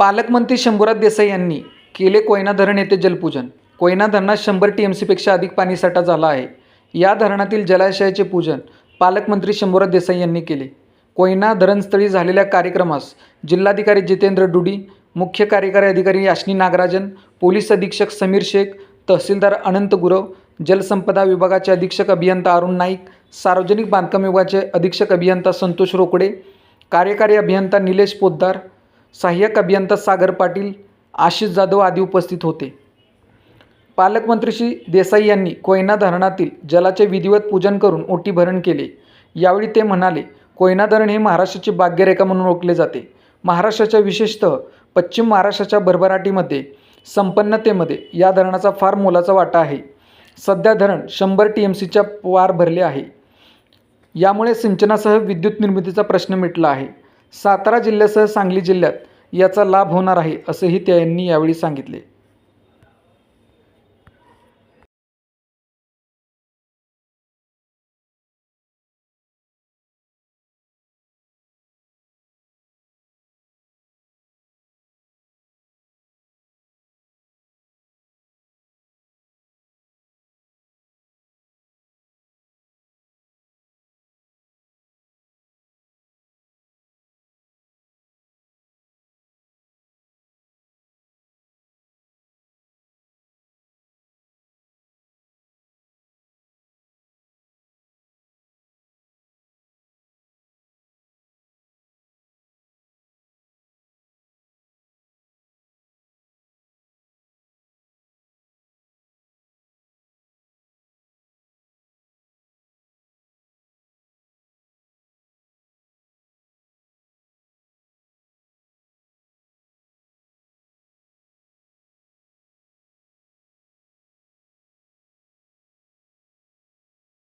पालकमंत्री शंभूराज देसाई यांनी केले कोयना धरण येथे जलपूजन. कोयना धरणात शंभर टी एम सीपेक्षा अधिक पाणीसाठा झाला आहे. या धरणातील जलाशयाचे पूजन पालकमंत्री शंभूराज देसाई यांनी केले. कोयना धरणस्थळी झालेल्या कार्यक्रमास जिल्हाधिकारी जितेंद्र डुडी मुख्य कार्यकारी अधिकारी याशनी नागराजन पोलीस अधीक्षक समीर शेख तहसीलदार अनंत गुरव जलसंपदा विभागाचे अधीक्षक अभियंता अरुण नाईक सार्वजनिक बांधकाम विभागाचे अधीक्षक अभियंता संतोष रोकडे कार्यकारी अभियंता निलेश पोद्दार सहाय्यक अभियंता सागर पाटील आशिष जाधव आदी उपस्थित होते. पालकमंत्री श्री देसाई यांनी कोयना धरणातील जलाचे विधिवत पूजन करून ओटी भरण केले. यावेळी ते म्हणाले कोयना धरण हे महाराष्ट्राची भाग्यरेखा म्हणून ओळखले जाते. महाराष्ट्राच्या विशेषतः पश्चिम महाराष्ट्राच्या भरभराटीमध्ये संपन्नतेमध्ये या धरणाचा फार मोलाचा वाटा आहे. सध्या धरण शंभर टी एम सीच्या पार भरले आहे. यामुळे सिंचनासह विद्युत निर्मितीचा प्रश्न मिटला आहे. सातारा जिल्ह्यासह सांगली जिल्ह्यात याचा लाभ होणार आहे असंही त्यांनी यावेळी सांगितले.